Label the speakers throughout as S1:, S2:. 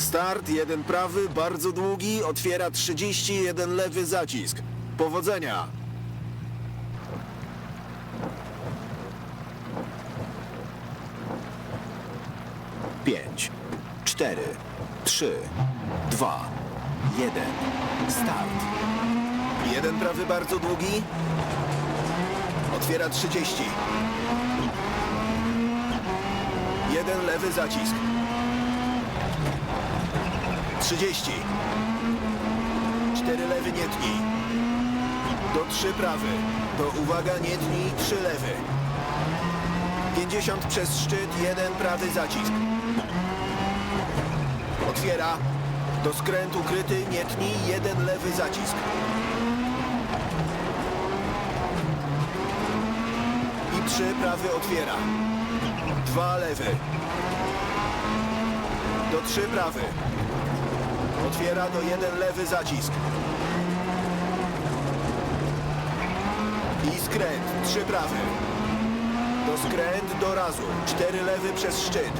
S1: Start, jeden prawy, bardzo długi, otwiera 31 lewy zacisk. Powodzenia! Pięć, cztery, trzy, dwa, jeden. Start. Jeden prawy bardzo długi. Otwiera 30. Jeden lewy zacisk. 30. Cztery lewy nie tnij. Do trzy prawy. To uwaga nie tnij, trzy lewy. 50 przez szczyt, jeden prawy zacisk. Otwiera. Do skrętu kryty nie tnij, jeden lewy zacisk. I trzy prawy otwiera. Dwa lewy do 3 prawy. Otwiera do 1 lewy zacisk. I skręt, 3 prawy. Do skręt do razu, 4 lewy przez szczyt.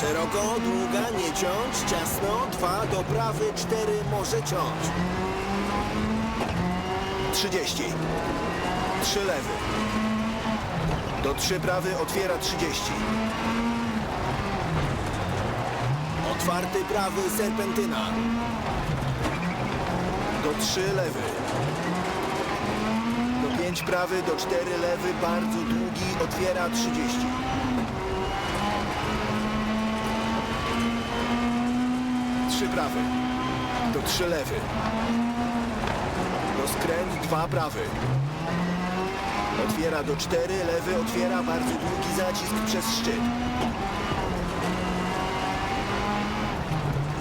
S1: Szeroko, długa, nie ciąć, ciasno, 2 do prawy, 4 może ciąć. 30. 3 lewy. Do 3 prawy otwiera 30. Czwarty prawy, serpentyna. Do trzy lewy. Do pięć prawy, do cztery lewy, bardzo długi, otwiera 30. Trzy prawy. Do trzy lewy. Do skręt, dwa prawy. Otwiera do cztery lewy, otwiera bardzo długi zacisk przez szczyt.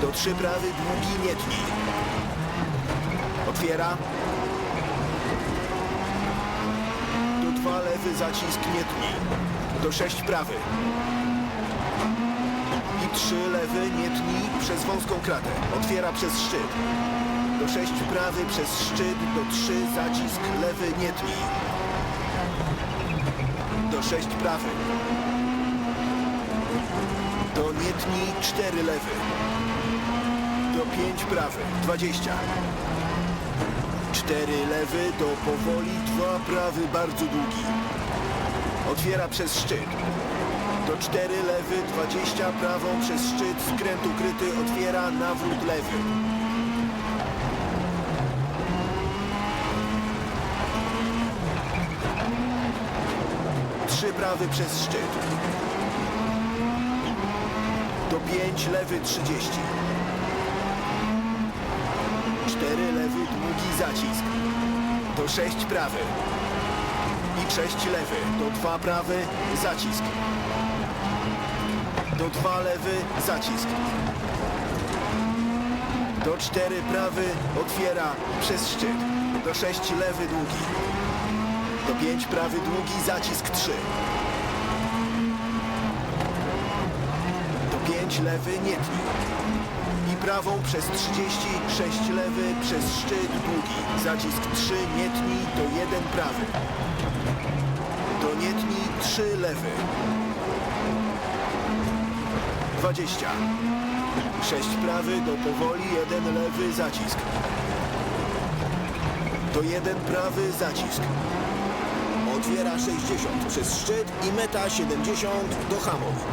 S1: Do trzy prawy, długi nie tnij. Otwiera. Do dwa lewy, zacisk nie tnij. Do sześć prawy. I trzy lewy, nie tnij przez wąską kratę. Otwiera przez szczyt. Do sześć prawy, przez szczyt. Do trzy, zacisk lewy, nie tnij. Do sześć prawy. Tnij, cztery lewy. Do pięć prawy, dwadzieścia. Cztery lewy, do powoli, dwa prawy, bardzo długi. Otwiera przez szczyt. Do cztery lewy, dwadzieścia prawą przez szczyt, skręt ukryty, otwiera nawrót lewy. Trzy prawy przez szczyt. Do pięć lewy, trzydzieści. Cztery lewy, długi zacisk. Do sześć prawy. I sześć lewy. Do dwa prawy, zacisk. Do dwa lewy, zacisk. Do cztery prawy, otwiera przez szczyt. Do sześć lewy, długi. Do pięć prawy, długi, zacisk trzy. Do pięć lewy, nie tnij. I prawą przez 36 lewy, przez szczyt długi. Zacisk 3, nie tnij, do 1 prawy. Do nie tnij, 3 lewy. 20. 6 prawy, do powoli, 1 lewy, zacisk. Do 1 prawy, zacisk. Otwiera 60 przez szczyt i meta 70 do hamów.